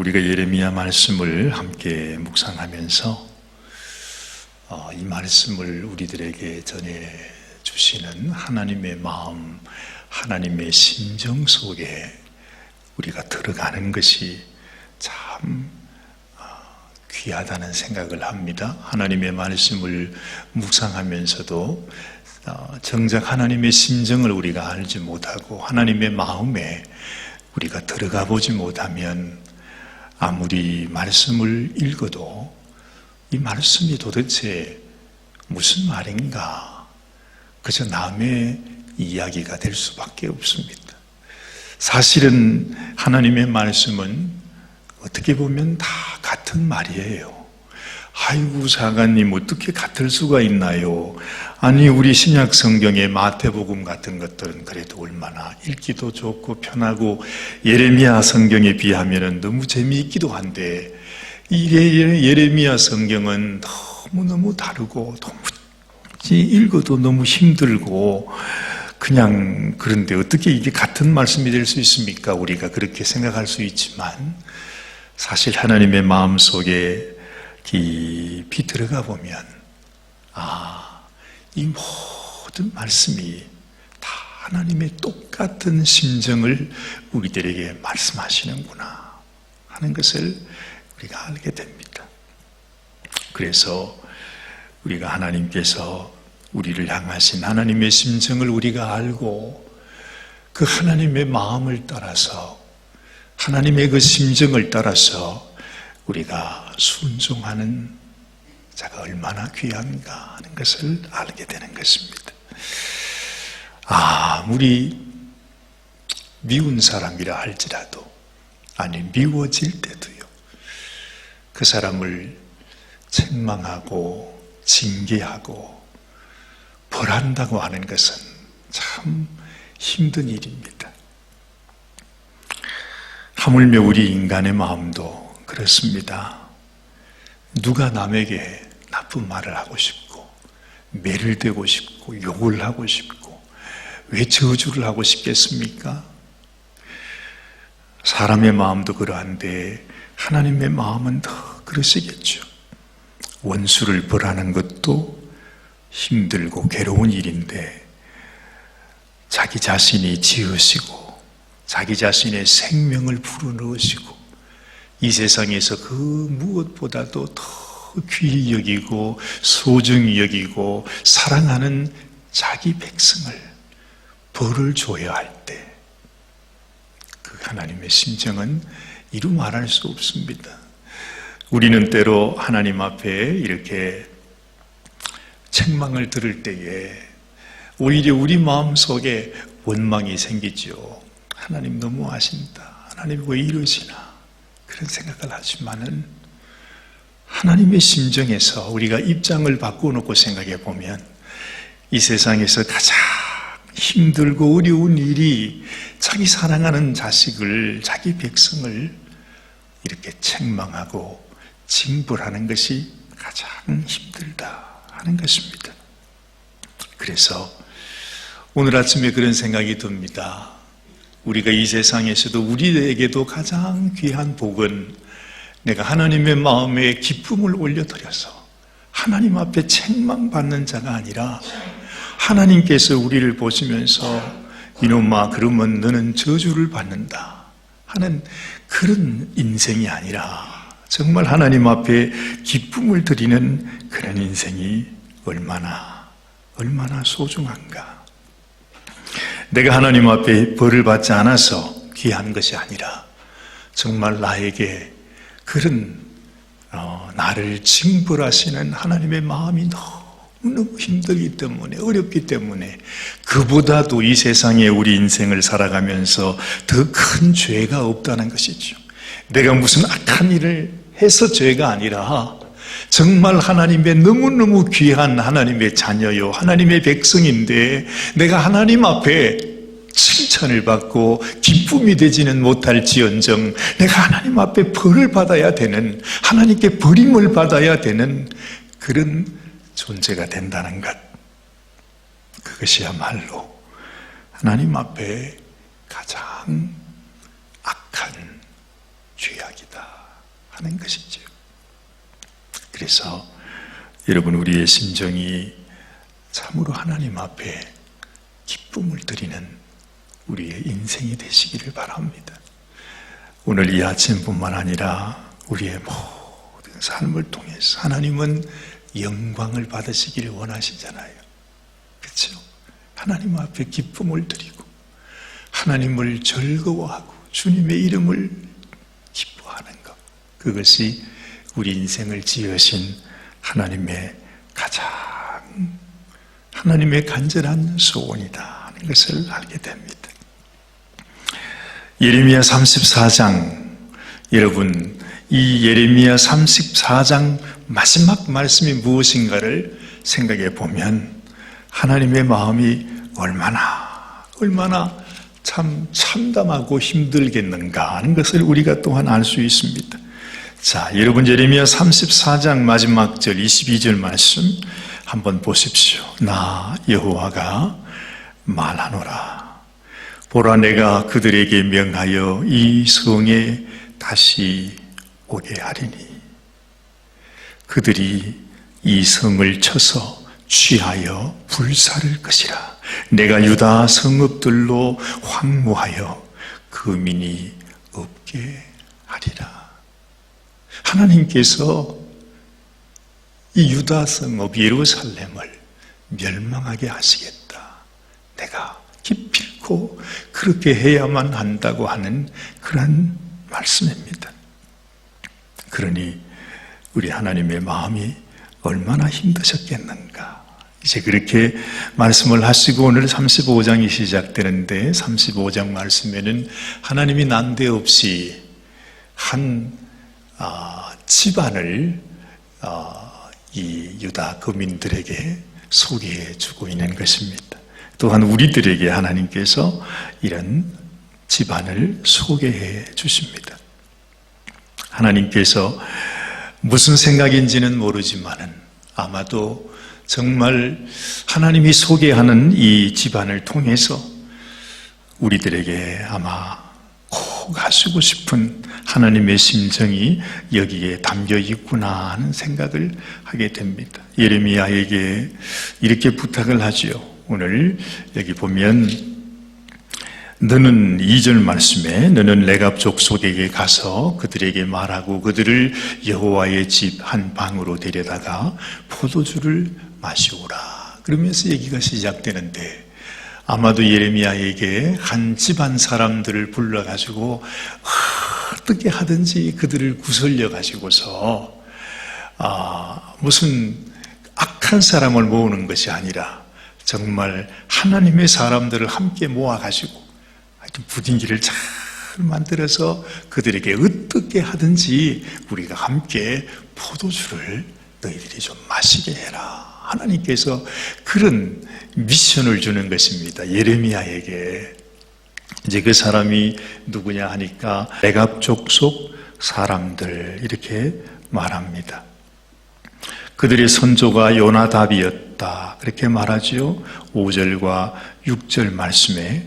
자, 우리가 예레미야 말씀을 함께 묵상하면서 어, 이 말씀을 우리들에게 전해 주시는 하나님의 마음, 하나님의 심정 속에 우리가 들어가는 것이 참 어, 귀하다는 생각을 합니다. 하나님의 말씀을 묵상하면서도 어, 정작 하나님의 심정을 우리가 알지 못하고 하나님의 마음에 우리가 들어가 보지 못하면 아무리 말씀을 읽어도 이 말씀이 도대체 무슨 말인가 그저 남의 이야기가 될 수밖에 없습니다. 사실은 하나님의 말씀은 어떻게 보면 다 같은 말이에요. 아이고 사관님 어떻게 같을 수가 있나요? 아니 우리 신약 성경의 마태복음 같은 것들은 그래도 얼마나 읽기도 좋고 편하고 예레미야 성경에 비하면 너무 재미있기도 한데 이 예레미야 성경은 너무너무 다르고 도무지 읽어도 너무 힘들고 그냥 그런데 어떻게 이게 같은 말씀이 될 수 있습니까? 우리가 그렇게 생각할 수 있지만 사실 하나님의 마음 속에 깊이 들어가 보면 아, 이 모든 말씀이 다 하나님의 똑같은 심정을 우리들에게 말씀하시는구나 하는 것을 우리가 알게 됩니다. 그래서 우리가 하나님께서 우리를 향하신 하나님의 심정을 우리가 알고 그 하나님의 마음을 따라서 하나님의 그 심정을 따라서 우리가 순종하는 자가 얼마나 귀한가 하는 것을 알게 되는 것입니다. 아무리 미운 사람이라 할지라도, 아니, 미워질 때도요, 그 사람을 책망하고, 징계하고, 벌한다고 하는 것은 참 힘든 일입니다. 하물며 우리 인간의 마음도 그렇습니다. 누가 남에게 나쁜 말을 하고 싶고, 매를 대고 싶고, 욕을 하고 싶고, 왜 저주를 하고 싶겠습니까? 사람의 마음도 그러한데, 하나님의 마음은 더 그러시겠죠. 원수를 벌하는 것도 힘들고 괴로운 일인데, 자기 자신이 지으시고, 자기 자신의 생명을 불어넣으시고, 이 세상에서 그 무엇보다도 더 귀히 여기고 소중히 여기고 사랑하는 자기 백성을 벌을 줘야 할 때 그 하나님의 심정은 이루 말할 수 없습니다. 우리는 때로 하나님 앞에 이렇게 책망을 들을 때에 오히려 우리 마음 속에 원망이 생기죠. 하나님 너무 아신다. 하나님 왜 이러시나? 그런 생각을 하지만은 하나님의 심정에서 우리가 입장을 바꿔놓고 생각해 보면 이 세상에서 가장 힘들고 어려운 일이 자기 사랑하는 자식을, 자기 백성을 이렇게 책망하고 징벌하는 것이 가장 힘들다 하는 것입니다. 그래서 오늘 아침에 그런 생각이 듭니다. 우리가 이 세상에서도 우리에게도 가장 귀한 복은 내가 하나님의 마음에 기쁨을 올려드려서 하나님 앞에 책망받는 자가 아니라 하나님께서 우리를 보시면서 이놈아 그러면 너는 저주를 받는다 하는 그런 인생이 아니라 정말 하나님 앞에 기쁨을 드리는 그런 인생이 얼마나 얼마나 소중한가 내가 하나님 앞에 벌을 받지 않아서 귀한 것이 아니라 정말 나에게 그런 어, 나를 징벌하시는 하나님의 마음이 너무너무 힘들기 때문에 어렵기 때문에 그보다도 이 세상에 우리 인생을 살아가면서 더 큰 죄가 없다는 것이죠. 내가 무슨 악한 일을 해서 죄가 아니라 정말 하나님의 너무너무 귀한 하나님의 자녀요, 하나님의 백성인데 내가 하나님 앞에 칭찬을 받고 기쁨이 되지는 못할 지언정 내가 하나님 앞에 벌을 받아야 되는 하나님께 버림을 받아야 되는 그런 존재가 된다는 것 그것이야말로 하나님 앞에 가장 악한 죄악이다 하는 것이죠. 그래서 여러분 우리의 심정이 참으로 하나님 앞에 기쁨을 드리는 우리의 인생이 되시기를 바랍니다. 오늘 이 아침뿐만 아니라 우리의 모든 삶을 통해서 하나님은 영광을 받으시기를 원하시잖아요. 그렇죠? 하나님 앞에 기쁨을 드리고 하나님을 즐거워하고 주님의 이름을 기뻐하는 것 그것이 우리 인생을 지으신 하나님의 가장 하나님의 간절한 소원이다 하는 것을 알게 됩니다. 예레미야 34장 여러분 이 예레미야 34장 마지막 말씀이 무엇인가를 생각해 보면 하나님의 마음이 얼마나 얼마나 참 참담하고 힘들겠는가 하는 것을 우리가 또한 알 수 있습니다. 자, 여러분 예레미야 34장 마지막 절 22절 말씀 한번 보십시오. 나 여호와가 말하노라. 보라 내가 그들에게 명하여 이 성에 다시 오게 하리니 그들이 이 성을 쳐서 취하여 불사를 것이라. 내가 유다 성읍들로 황무하여 그 민이 없게 하리라. 하나님께서 이 유다 성읍 예루살렘을 멸망하게 하시겠다. 내가 기필코 그렇게 해야만 한다고 하는 그런 말씀입니다. 그러니 우리 하나님의 마음이 얼마나 힘드셨겠는가. 이제 그렇게 말씀을 하시고 오늘 35장이 시작되는데 35장 말씀에는 하나님이 난데없이 한 아, 집안을 아, 이 유다 거민들에게 소개해 주고 있는 것입니다. 또한 우리들에게 하나님께서 이런 집안을 소개해 주십니다. 하나님께서 무슨 생각인지는 모르지만은 아마도 정말 하나님이 소개하는 이 집안을 통해서 우리들에게 아마 꼭 하시고 싶은 하나님의 심정이 여기에 담겨 있구나 하는 생각을 하게 됩니다. 예레미야에게 이렇게 부탁을 하지요. 오늘 여기 보면 너는 2절 말씀에 너는 레갑 족속에게 가서 그들에게 말하고 그들을 여호와의 집 한 방으로 데려다가 포도주를 마시오라. 그러면서 얘기가 시작되는데 아마도 예레미야에게 한 집안 사람들을 불러가지고 어떻게 하든지 그들을 구슬려 가지고서 아, 무슨 악한 사람을 모으는 것이 아니라 정말 하나님의 사람들을 함께 모아가지고 하여튼 분위기를 잘 만들어서 그들에게 어떻게 하든지 우리가 함께 포도주를 너희들이 좀 마시게 해라. 하나님께서 그런 미션을 주는 것입니다. 예레미야에게. 이제 그 사람이 누구냐 하니까 레갑 족 속 사람들 이렇게 말합니다. 그들의 선조가 요나답이었다. 그렇게 말하지요. 5절과 6절 말씀에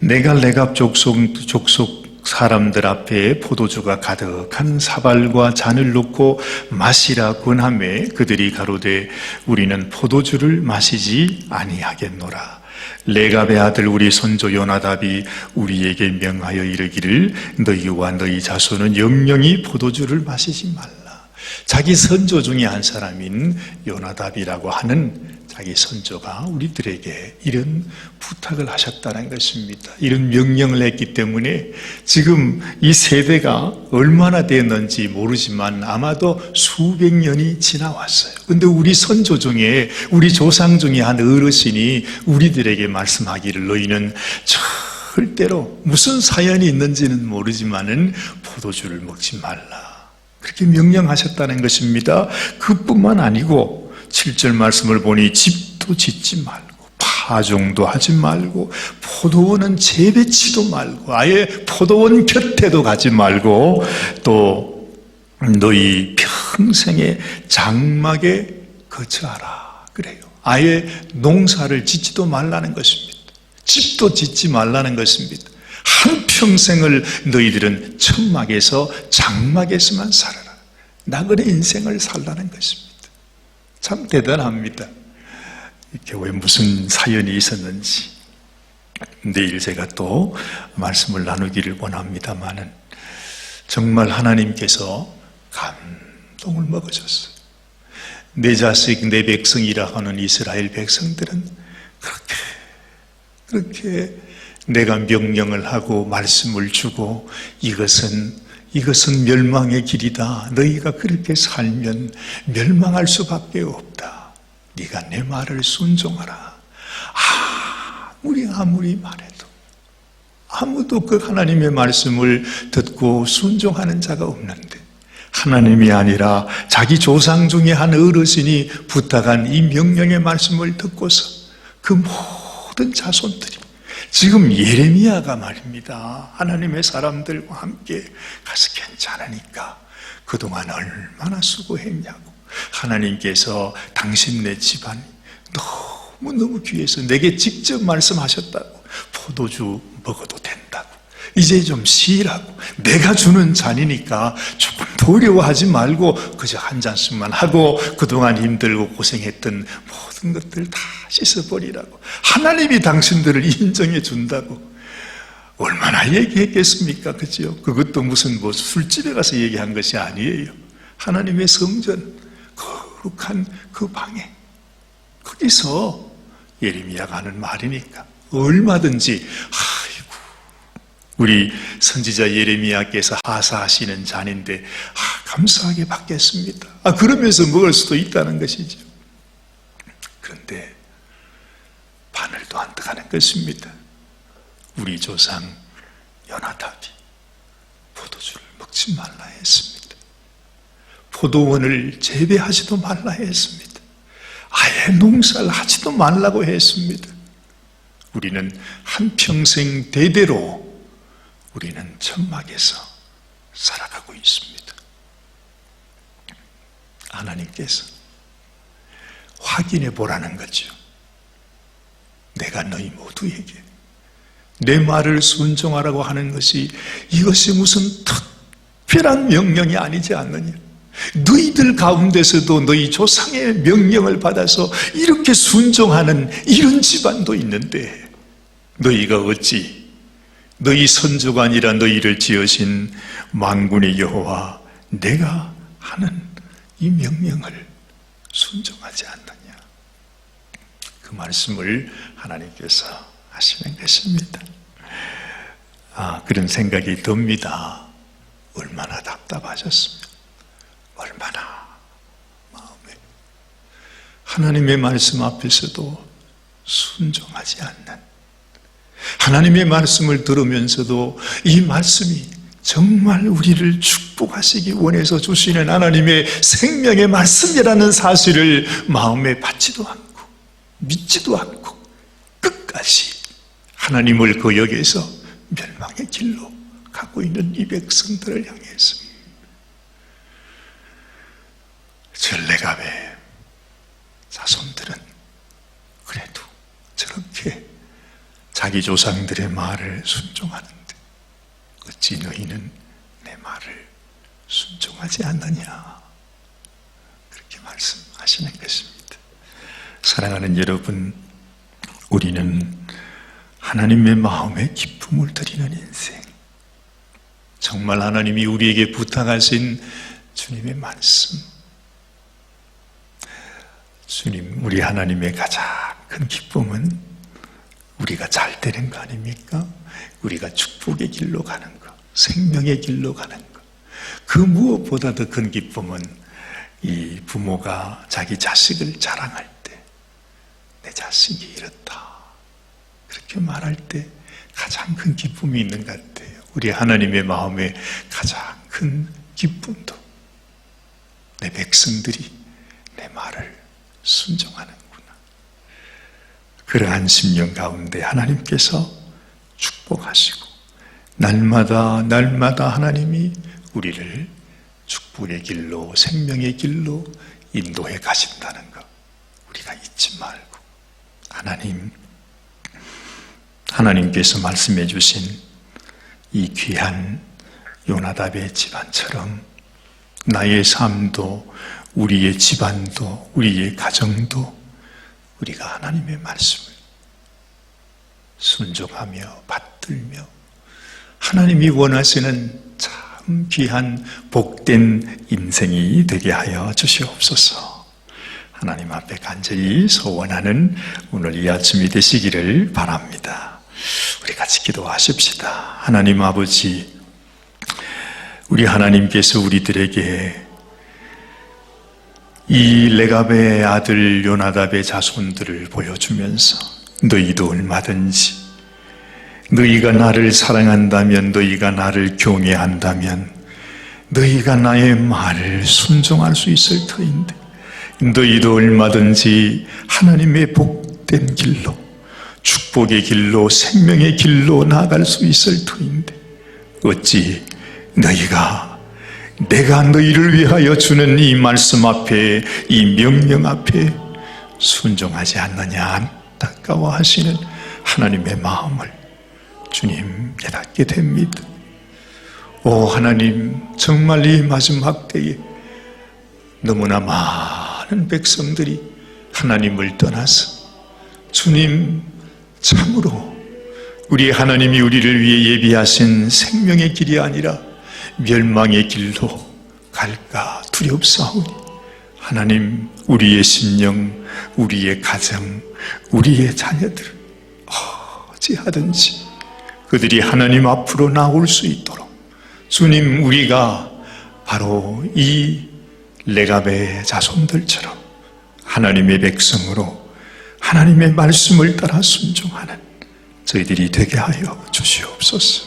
내가 레갑 족속, 족속 사람들 앞에 포도주가 가득한 사발과 잔을 놓고 마시라 권함에 그들이 가로되 우리는 포도주를 마시지 아니하겠노라. 레갑의 아들 우리 손조 요나답이 우리에게 명하여 이르기를 너희와 너희 자손은 영영이 포도주를 마시지 말라. 자기 선조 중에 한 사람인 요나답이라고 하는 자기 선조가 우리들에게 이런 부탁을 하셨다는 것입니다. 이런 명령을 했기 때문에 지금 이 세대가 얼마나 됐는지 모르지만 아마도 수백 년이 지나왔어요. 근데 우리 선조 중에 우리 조상 중에 한 어르신이 우리들에게 말씀하기를 너희는 절대로 무슨 사연이 있는지는 모르지만은 포도주를 먹지 말라. 그렇게 명령하셨다는 것입니다. 그뿐만 아니고 7절 말씀을 보니 집도 짓지 말고 파종도 하지 말고 포도원은 재배치도 말고 아예 포도원 곁에도 가지 말고 또 너희 평생에 장막에 거처하라 그래요. 아예 농사를 짓지도 말라는 것입니다. 집도 짓지 말라는 것입니다. 한평생을 너희들은 천막에서 장막에서만 살아라. 나그네 인생을 살라는 것입니다. 참 대단합니다. 이 교회에 무슨 사연이 있었는지 내일 제가 또 말씀을 나누기를 원합니다만은 정말 하나님께서 감동을 먹으셨어요. 내 자식, 내 백성이라 하는 이스라엘 백성들은 그렇게, 그렇게 내가 명령을 하고 말씀을 주고 이것은, 이것은 멸망의 길이다. 너희가 그렇게 살면 멸망할 수밖에 없다. 네가 내 말을 순종하라. 아무리 아무리 말해도 아무도 그 하나님의 말씀을 듣고 순종하는 자가 없는데 하나님이 아니라 자기 조상 중에 한 어르신이 부탁한 이 명령의 말씀을 듣고서 그 모든 자손들이 지금 예레미야가 말입니다. 하나님의 사람들과 함께 가서 괜찮으니까 그동안 얼마나 수고했냐고 하나님께서 당신네 집안이 너무너무 귀해서 내게 직접 말씀하셨다고 포도주 먹어도 된다고 이제 좀 쉬라고. 내가 주는 잔이니까 조금 두려워하지 말고 그저 한 잔씩만 하고 그동안 힘들고 고생했던 모든 것들 다 씻어버리라고. 하나님이 당신들을 인정해 준다고. 얼마나 얘기했겠습니까? 그죠 그것도 무슨 뭐 술집에 가서 얘기한 것이 아니에요. 하나님의 성전 거룩한 그 방에. 거기서 예레미야가 하는 말이니까 얼마든지 우리 선지자 예레미야께서 하사하시는 잔인데 아, 감사하게 받겠습니다. 아 그러면서 먹을 수도 있다는 것이죠. 그런데 바늘도 안 들어가는 것입니다. 우리 조상 연하답이 포도주를 먹지 말라 했습니다. 포도원을 재배하지도 말라 했습니다. 아예 농사를 하지도 말라고 했습니다. 우리는 한평생 대대로 우리는 천막에서 살아가고 있습니다. 하나님께서 확인해 보라는 거죠. 내가 너희 모두에게 내 말을 순종하라고 하는 것이 이것이 무슨 특별한 명령이 아니지 않느냐. 너희들 가운데서도 너희 조상의 명령을 받아서 이렇게 순종하는 이런 집안도 있는데 너희가 어찌 너희 선조가 아니라 너희를 지으신 만군의 여호와 내가 하는 이 명령을 순종하지 않느냐? 그 말씀을 하나님께서 하시는 것입니다. 아 그런 생각이 듭니다. 얼마나 답답하셨습니까? 얼마나 마음에. 하나님의 말씀 앞에서도 순종하지 않는 하나님의 말씀을 들으면서도 이 말씀이 정말 우리를 축복하시기 원해서 주시는 하나님의 생명의 말씀이라는 사실을 마음에 받지도 않고 믿지도 않고 끝까지 하나님을 거역해서 멸망의 길로 가고 있는 이 백성들을 향해서. 전레갑의 자손들은 그래도 저렇게 자기 조상들의 말을 순종하는데 어찌 너희는 내 말을 순종하지 않느냐? 그렇게 말씀하시는 것입니다. 사랑하는 여러분 우리는 하나님의 마음에 기쁨을 드리는 인생 정말 하나님이 우리에게 부탁하신 주님의 말씀 주님 우리 하나님의 가장 큰 기쁨은 우리가 잘 되는 거 아닙니까? 우리가 축복의 길로 가는 거, 생명의 길로 가는 거. 그 무엇보다 더큰 기쁨은 이 부모가 자기 자식을 자랑할 때, 내 자식이 이렇다. 그렇게 말할 때 가장 큰 기쁨이 있는 것 같아요. 우리 하나님의 마음에 가장 큰 기쁨도 내 백성들이 내 말을 순종하는 그러한 심령 가운데 하나님께서 축복하시고 날마다 날마다 하나님이 우리를 축복의 길로 생명의 길로 인도해 가신다는 것 우리가 잊지 말고 하나님 하나님께서 말씀해 주신 이 귀한 요나답의 집안처럼 나의 삶도 우리의 집안도 우리의 가정도 우리가 하나님의 말씀을 순종하며 받들며 하나님이 원하시는 참 귀한 복된 인생이 되게 하여 주시옵소서. 하나님 앞에 간절히 소원하는 오늘 이 아침이 되시기를 바랍니다. 우리 같이 기도하십시다. 하나님 아버지, 우리 하나님께서 우리들에게 이 레갑의 아들 요나답의 자손들을 보여주면서 너희도 얼마든지 너희가 나를 사랑한다면 너희가 나를 경외한다면 너희가 나의 말을 순종할 수 있을 터인데 너희도 얼마든지 하나님의 복된 길로 축복의 길로 생명의 길로 나아갈 수 있을 터인데 어찌 너희가 내가 너희를 위하여 주는 이 말씀 앞에 이 명령 앞에 순종하지 않느냐 안타까워하시는 하나님의 마음을 주님 깨닫게 됩니다. 오 하나님 정말 이 마지막 때에 너무나 많은 백성들이 하나님을 떠나서 주님 참으로 우리 하나님이 우리를 위해 예비하신 생명의 길이 아니라 멸망의 길로 갈까 두렵사오니 하나님 우리의 심령 우리의 가정 우리의 자녀들 어찌하든지 그들이 하나님 앞으로 나올 수 있도록 주님 우리가 바로 이 레갑의 자손들처럼 하나님의 백성으로 하나님의 말씀을 따라 순종하는 저희들이 되게 하여 주시옵소서.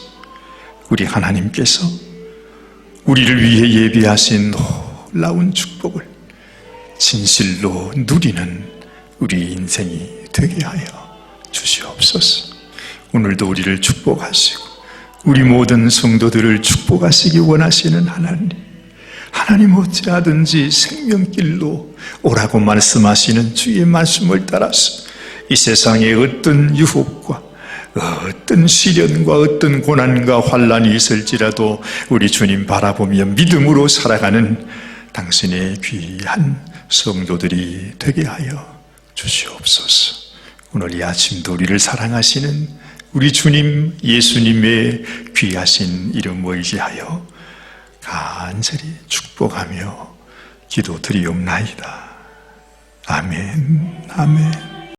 우리 하나님께서 우리를 위해 예비하신 놀라운 축복을 진실로 누리는 우리 인생이 되게 하여 주시옵소서. 오늘도 우리를 축복하시고 우리 모든 성도들을 축복하시기 원하시는 하나님. 하나님 어찌하든지 생명길로 오라고 말씀하시는 주의 말씀을 따라서 이 세상의 어떤 유혹과 어떤 시련과 어떤 고난과 환란이 있을지라도 우리 주님 바라보며 믿음으로 살아가는 당신의 귀한 성도들이 되게 하여 주시옵소서. 오늘 이 아침도 우리를 사랑하시는 우리 주님 예수님의 귀하신 이름 의지하여 간절히 축복하며 기도 드리옵나이다. 아멘, 아멘.